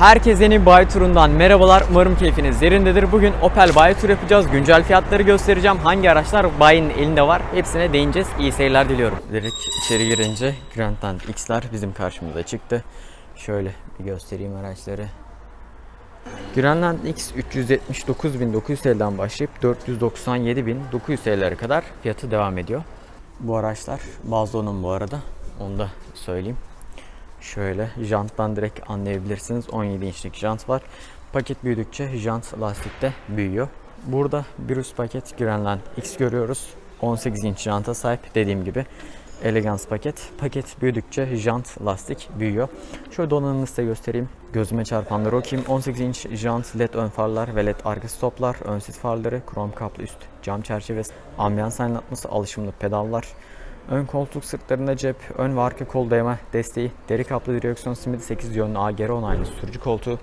Herkese yeni Bay Tur'undan merhabalar. Umarım keyfiniz yerindedir. Bugün Opel Bay Tur yapacağız. Güncel fiyatları göstereceğim. Hangi araçlar Bay'ın elinde var hepsine değineceğiz. İyi seyirler diliyorum. Direkt içeri girince Grandland X'ler bizim karşımıza çıktı. Şöyle bir göstereyim araçları. Grandland X 379.900 TL'den başlayıp 497.900 TL'lere kadar fiyatı devam ediyor. Bu araçlar Bazdo'nun bu arada. Onu da söyleyeyim. Şöyle janttan direkt anlayabilirsiniz. 17 inçlik jant var. Paket büyüdükçe jant lastikte büyüyor. Burada bir üst paket Grandland X görüyoruz. 18 inç janta sahip dediğim gibi. Elegance paket. Paket büyüdükçe jant lastik büyüyor. Şöyle donanımını size göstereyim. Gözüme çarpanları okuyayım. 18 inç jant, led ön farlar ve led arka stoplar, ön sis farları, krom kaplı üst cam çerçevesi, ambiyans aydınlatması, alışımlı pedallar, Ön koltuk sırtlarında cep, ön ve arka kol dayama desteği, deri kaplı direksiyon simidi 8 yönlü AGR onaylı sürücü koltuğu.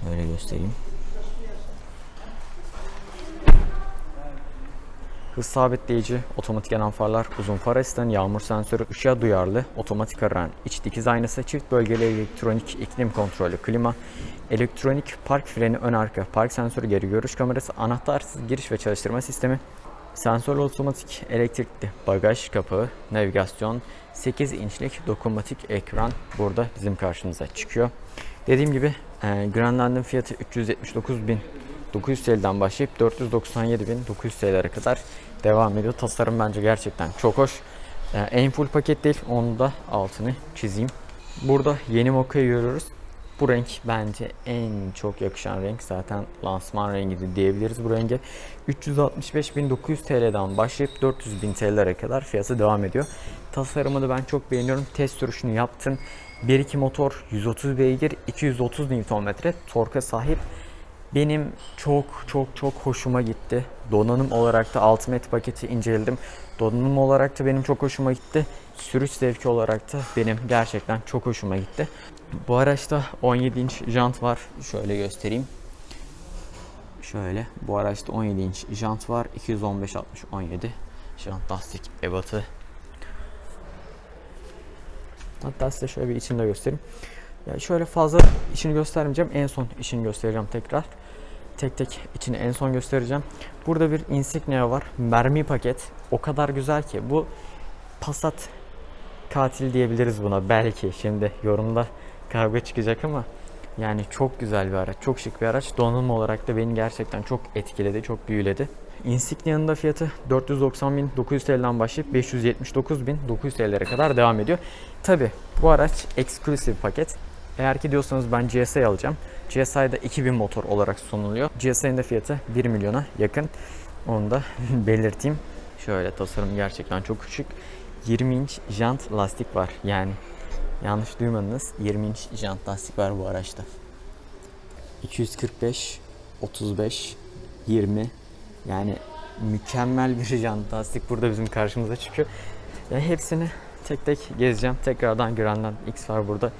Şöyle göstereyim. Hız sabitleyici, otomatik yanan farlar, uzun far asistanı, yağmur sensörü, ışığa duyarlı, otomatik aranan iç dikiz aynası, çift bölgeli elektronik iklim kontrolü, klima, elektronik park freni ön arka, park sensörü geri görüş kamerası, anahtarsız giriş ve çalıştırma sistemi, sensörlü otomatik elektrikli bagaj kapağı, navigasyon, 8 inçlik dokunmatik ekran burada bizim karşımıza çıkıyor. Dediğim gibi e, Grandland'ın fiyatı 379.900 TL'den başlayıp 497.900 TL'lere kadar devam ediyor. Tasarım bence gerçekten çok hoş. E, en full paket değil, onu da altını çizeyim. Burada yeni Moka'yı görüyoruz. Bu renk bence en çok yakışan renk. Zaten lansman rengi diyebiliriz bu renge. 365.900 TL'den başlayıp 400.000 TL'lere kadar fiyatı devam ediyor. Tasarımını ben çok beğeniyorum. Test sürüşünü yaptım. 1.2 motor 130 beygir 230 Nm torka sahip. Benim çok çok çok hoşuma gitti. Donanım olarak da Ultimate paketi inceledim. Donanım olarak da benim çok hoşuma gitti. Sürüş zevki olarak da benim gerçekten çok hoşuma gitti. Bu araçta 17 inç jant var. Şöyle göstereyim. Şöyle bu araçta 17 inç jant var. 215 60 17 jant lastik ebatı. Hatta size şöyle bir içini de göstereyim. Ya şöyle fazla içini göstermeyeceğim. En son içini göstereceğim tekrar. Tek tek içini en son göstereceğim. Burada bir Insignia var. Mermi paket. O kadar güzel ki. Bu Passat katil diyebiliriz buna belki. Şimdi yorumda kavga çıkacak ama yani çok güzel bir araç. Çok şık bir araç. Donanım olarak da beni gerçekten çok etkiledi. Çok büyüledi. Insignia'nın da fiyatı 490.900 TL'den başlayıp 579.900 TL'lere kadar devam ediyor. Tabi bu araç eksklusif paket. Eğer ki diyorsanız ben GSI alacağım. GSI'da 2000 motor olarak sunuluyor. GSI'nin de fiyatı 1 milyona yakın. Onu da belirteyim. Şöyle tasarım gerçekten çok küçük. 20 inç jant lastik var. Yani yanlış duymadınız. 20 inç jant lastik var bu araçta. 245, 35, 20 yani mükemmel bir jant lastik burada bizim karşımıza çıkıyor. Yani hepsini tek tek gezeceğim. Tekrardan Grandland X var burada.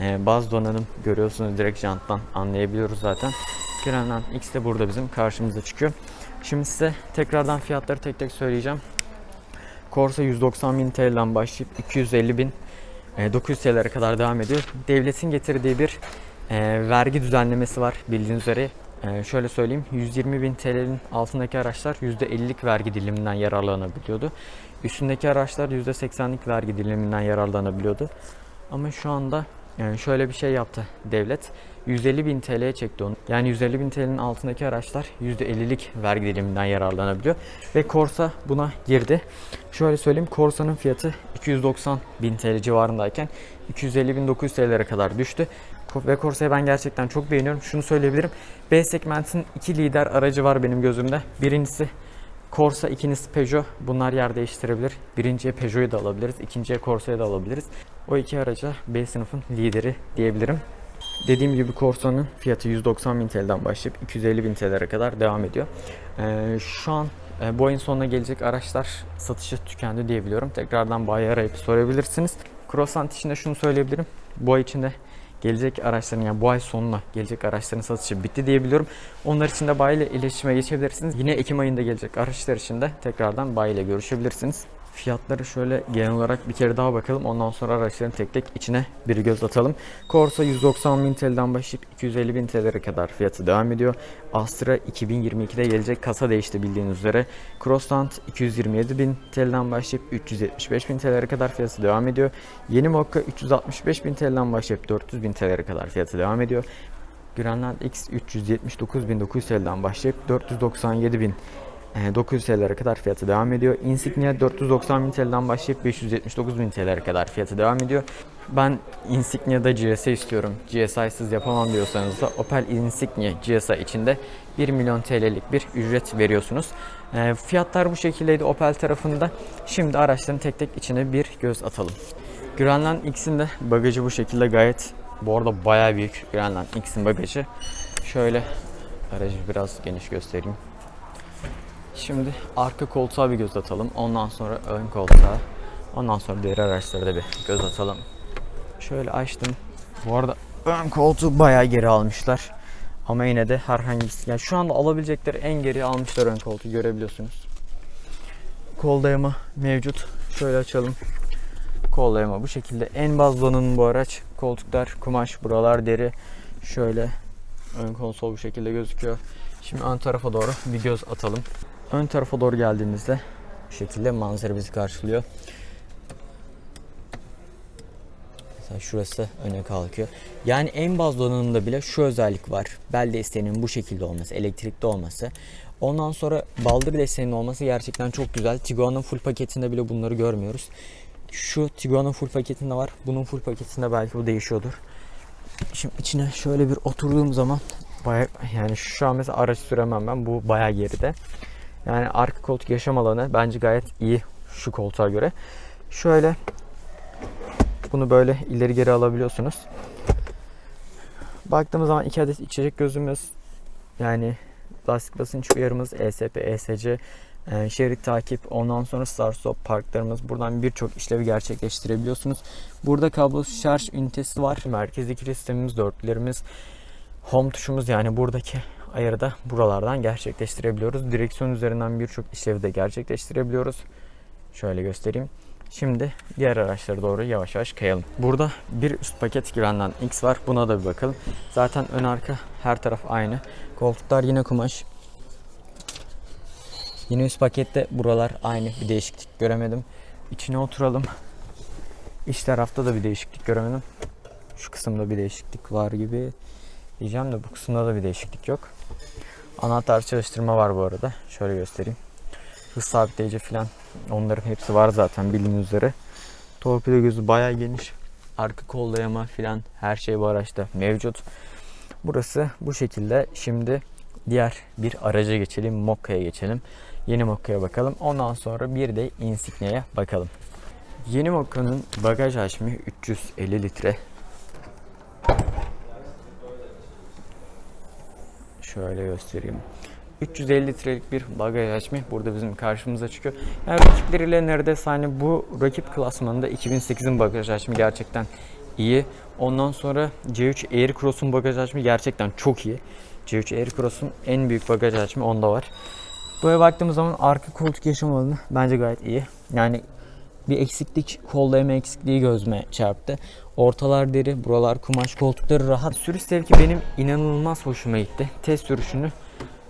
Ee, bazı donanım görüyorsunuz direkt janttan anlayabiliyoruz zaten. Grandland X de burada bizim karşımıza çıkıyor. Şimdi size tekrardan fiyatları tek tek söyleyeceğim. Corsa 190 bin TL'den başlayıp 250 bin 900 TL'lere kadar devam ediyor. Devletin getirdiği bir e, vergi düzenlemesi var bildiğiniz üzere. E, şöyle söyleyeyim 120 bin TL'nin altındaki araçlar %50'lik vergi diliminden yararlanabiliyordu. Üstündeki araçlar %80'lik vergi diliminden yararlanabiliyordu. Ama şu anda yani şöyle bir şey yaptı devlet. 150 bin TL'ye çekti onu. Yani 150 bin TL'nin altındaki araçlar %50'lik vergi diliminden yararlanabiliyor. Ve Corsa buna girdi. Şöyle söyleyeyim Corsa'nın fiyatı 290 bin TL civarındayken 250 bin 900 TL'lere kadar düştü. Ve Corsa'yı ben gerçekten çok beğeniyorum. Şunu söyleyebilirim. B segmentin iki lider aracı var benim gözümde. Birincisi Corsa, ikincisi Peugeot. Bunlar yer değiştirebilir. Birinciye Peugeot'u da alabiliriz. ikinciye Corsa'yı da alabiliriz. O iki araca B sınıfın lideri diyebilirim. Dediğim gibi Corsa'nın fiyatı 190 bin TL'den başlayıp 250 bin TL'lere kadar devam ediyor. Ee, şu an e, bu ayın sonuna gelecek araçlar satışı tükendi diyebiliyorum. Tekrardan bayi arayıp sorabilirsiniz. Crossant için de şunu söyleyebilirim. Bu ay içinde gelecek araçların yani bu ay sonuna gelecek araçların satışı bitti diyebiliyorum. Onlar için de bayi ile iletişime geçebilirsiniz. Yine Ekim ayında gelecek araçlar için de tekrardan bayi ile görüşebilirsiniz. Fiyatları şöyle genel olarak bir kere daha bakalım. Ondan sonra araçların tek tek içine bir göz atalım. Corsa 190 bin TL'den başlayıp 250 bin TL'lere kadar fiyatı devam ediyor. Astra 2022'de gelecek kasa değişti bildiğiniz üzere. Crossland 227 bin TL'den başlayıp 375 bin TL'lere kadar fiyatı devam ediyor. Yeni Mokka 365 bin TL'den başlayıp 400 bin TL'lere kadar fiyatı devam ediyor. Grandland X 379.900 TL'den başlayıp 497.900 TL'lere kadar fiyatı devam ediyor. Insignia 490.000 TL'den başlayıp 579.000 TL'lere kadar fiyatı devam ediyor. Ben Insignia'da GSI istiyorum. GSI'sız yapamam diyorsanız da Opel Insignia GSI içinde 1 milyon TL'lik bir ücret veriyorsunuz. E, fiyatlar bu şekildeydi Opel tarafında. Şimdi araçların tek tek içine bir göz atalım. Grandland X'in de bagajı bu şekilde gayet bu arada bayağı büyük Grandland X'in bagajı. Şöyle aracı biraz geniş göstereyim. Şimdi arka koltuğa bir göz atalım. Ondan sonra ön koltuğa. Ondan sonra diğer araçlara da bir göz atalım. Şöyle açtım. Bu arada ön koltuğu bayağı geri almışlar. Ama yine de herhangi. Yani şu anda alabilecekleri en geri almışlar ön koltuğu görebiliyorsunuz. Kol dayama mevcut. Şöyle açalım. Kol dayama bu şekilde. En baz donanım bu araç. Koltuklar kumaş, buralar deri. Şöyle ön konsol bu şekilde gözüküyor. Şimdi ön tarafa doğru bir göz atalım. Ön tarafa doğru geldiğimizde bu şekilde manzara bizi karşılıyor. Mesela şurası öne kalkıyor. Yani en baz donanımda bile şu özellik var. Bel desteğinin bu şekilde olması, elektrikli olması. Ondan sonra baldır desteğinin olması gerçekten çok güzel. Tiguan'ın full paketinde bile bunları görmüyoruz. Şu Tiguan'ın full paketinde var. Bunun full paketinde belki bu değişiyordur. Şimdi içine şöyle bir oturduğum zaman baya yani şu an mesela araç süremem ben. Bu baya geride. Yani arka koltuk yaşam alanı bence gayet iyi şu koltuğa göre. Şöyle bunu böyle ileri geri alabiliyorsunuz. Baktığımız zaman iki adet içecek gözümüz yani lastik basınç uyarımız, ESP, ESC, e, şerit takip, ondan sonra start stop parklarımız. Buradan birçok işlevi gerçekleştirebiliyorsunuz. Burada kablosuz şarj ünitesi var. Merkezdeki sistemimiz, dörtlerimiz, home tuşumuz yani buradaki ayarı da buralardan gerçekleştirebiliyoruz. Direksiyon üzerinden birçok işlevi de gerçekleştirebiliyoruz. Şöyle göstereyim. Şimdi diğer araçlara doğru yavaş yavaş kayalım. Burada bir üst paket Grandland X var. Buna da bir bakalım. Zaten ön arka her taraf aynı. Koltuklar yine kumaş. Yine üst pakette buralar aynı. Bir değişiklik göremedim. İçine oturalım. İç tarafta da bir değişiklik göremedim. Şu kısımda bir değişiklik var gibi. Diyeceğim de bu kısımda da bir değişiklik yok. Anahtar çalıştırma var bu arada. Şöyle göstereyim. Hız sabitleyici falan onların hepsi var zaten bildiğiniz üzere. Torpido gözü bayağı geniş. Arka kol dayama falan her şey bu araçta mevcut. Burası bu şekilde. Şimdi diğer bir araca geçelim. Mokka'ya geçelim. Yeni Mokka'ya bakalım. Ondan sonra bir de Insignia'ya bakalım. Yeni Mokka'nın bagaj hacmi 350 litre. Şöyle göstereyim. 350 litrelik bir bagaj hacmi burada bizim karşımıza çıkıyor. Yani rakipleriyle neredeyse hani bu rakip klasmanında 2008'in bagaj hacmi gerçekten iyi. Ondan sonra C3 Aircross'un bagaj hacmi gerçekten çok iyi. C3 Aircross'un en büyük bagaj hacmi onda var. Böyle baktığımız zaman arka koltuk yaşam alanı bence gayet iyi. Yani bir eksiklik, kol dayama eksikliği gözüme çarptı. Ortalar deri, buralar kumaş, koltukları rahat. Sürüş zevki benim inanılmaz hoşuma gitti. Test sürüşünü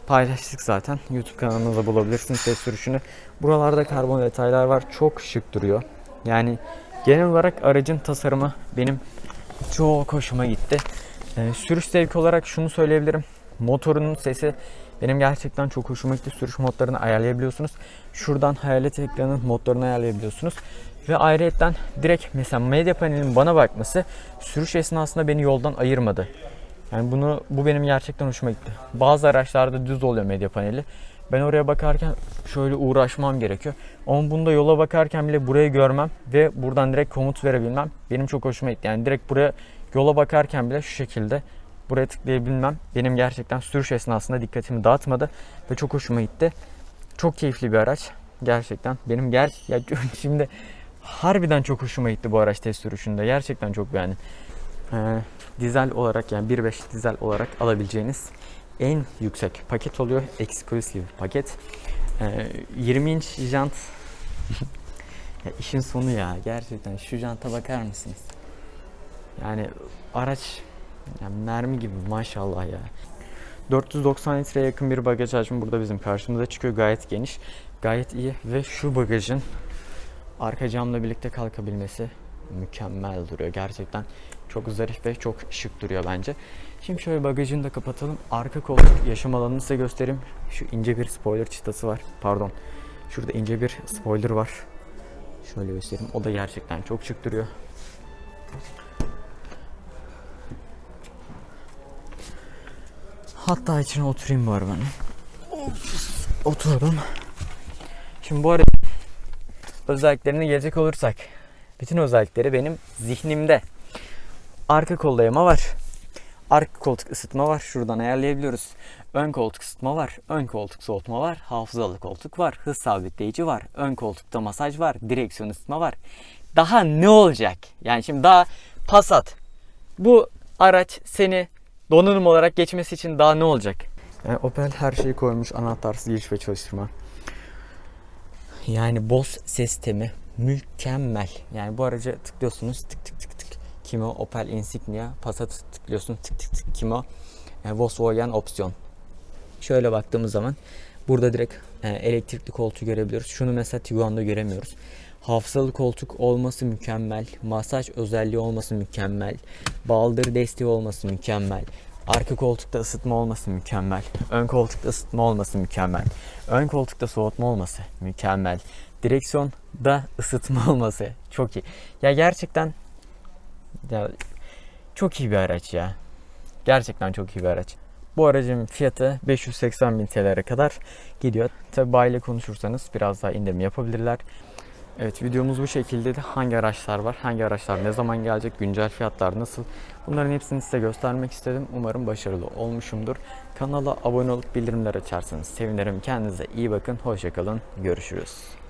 paylaştık zaten. YouTube kanalımızda bulabilirsiniz test sürüşünü. Buralarda karbon detaylar var. Çok şık duruyor. Yani genel olarak aracın tasarımı benim çok hoşuma gitti. Ee, sürüş zevki olarak şunu söyleyebilirim. Motorunun sesi benim gerçekten çok hoşuma gitti. Sürüş modlarını ayarlayabiliyorsunuz. Şuradan hayalet ekranın modlarını ayarlayabiliyorsunuz. Ve ayrıyetten direkt mesela medya panelinin bana bakması sürüş esnasında beni yoldan ayırmadı. Yani bunu bu benim gerçekten hoşuma gitti. Bazı araçlarda düz oluyor medya paneli. Ben oraya bakarken şöyle uğraşmam gerekiyor. Ama bunda yola bakarken bile burayı görmem ve buradan direkt komut verebilmem benim çok hoşuma gitti. Yani direkt buraya yola bakarken bile şu şekilde buraya tıklayabilmem benim gerçekten sürüş esnasında dikkatimi dağıtmadı ve çok hoşuma gitti. Çok keyifli bir araç. Gerçekten benim ger ya şimdi harbiden çok hoşuma gitti bu araç test sürüşünde. Gerçekten çok beğendim. Ee, dizel olarak yani 1.5 dizel olarak alabileceğiniz en yüksek paket oluyor. Exclusive paket. Ee, 20 inç jant Ya işin sonu ya gerçekten şu janta bakar mısınız? Yani araç yani mermi gibi maşallah ya. 490 litreye yakın bir bagaj hacmi burada bizim karşımıza çıkıyor. Gayet geniş, gayet iyi ve şu bagajın arka camla birlikte kalkabilmesi mükemmel duruyor. Gerçekten çok zarif ve çok şık duruyor bence. Şimdi şöyle bagajını da kapatalım. Arka koltuk yaşam alanını size göstereyim. Şu ince bir spoiler çıtası var. Pardon. Şurada ince bir spoiler var. Şöyle göstereyim. O da gerçekten çok şık duruyor. Hatta içine oturayım bu arabanın. Oturdum. Şimdi bu araba özelliklerine gelecek olursak. Bütün özellikleri benim zihnimde. Arka kollama var. Arka koltuk ısıtma var. Şuradan ayarlayabiliyoruz. Ön koltuk ısıtma var. Ön koltuk soğutma var. Hafızalı koltuk var. Hız sabitleyici var. Ön koltukta masaj var. Direksiyon ısıtma var. Daha ne olacak? Yani şimdi daha Passat. Bu araç seni donanım olarak geçmesi için daha ne olacak? Yani Opel her şeyi koymuş. Anahtarsız giriş ve çalıştırma. Yani Bose sistemi mükemmel. Yani bu araca tıklıyorsunuz tık tık tık tık. Kimo Opel Insignia Passat tıklıyorsun tık tık tık. Kimo yani Volkswagen opsiyon. Şöyle baktığımız zaman burada direkt e, elektrikli koltuğu görebiliyoruz. Şunu mesela Tiguan'da göremiyoruz. Hafızalı koltuk olması mükemmel. Masaj özelliği olması mükemmel. Baldır desteği olması mükemmel. Arka koltukta ısıtma olması mükemmel. Ön koltukta ısıtma olması mükemmel. Ön koltukta soğutma olması mükemmel. Direksiyonda ısıtma olması çok iyi. Ya gerçekten ya çok iyi bir araç ya. Gerçekten çok iyi bir araç. Bu aracın fiyatı 580 bin TL'ye kadar gidiyor. Tabi bayiyle konuşursanız biraz daha indirim yapabilirler. Evet videomuz bu şekilde. Hangi araçlar var, hangi araçlar ne zaman gelecek, güncel fiyatlar nasıl? Bunların hepsini size göstermek istedim. Umarım başarılı olmuşumdur. Kanala abone olup bildirimler açarsanız sevinirim. Kendinize iyi bakın. Hoşçakalın. Görüşürüz.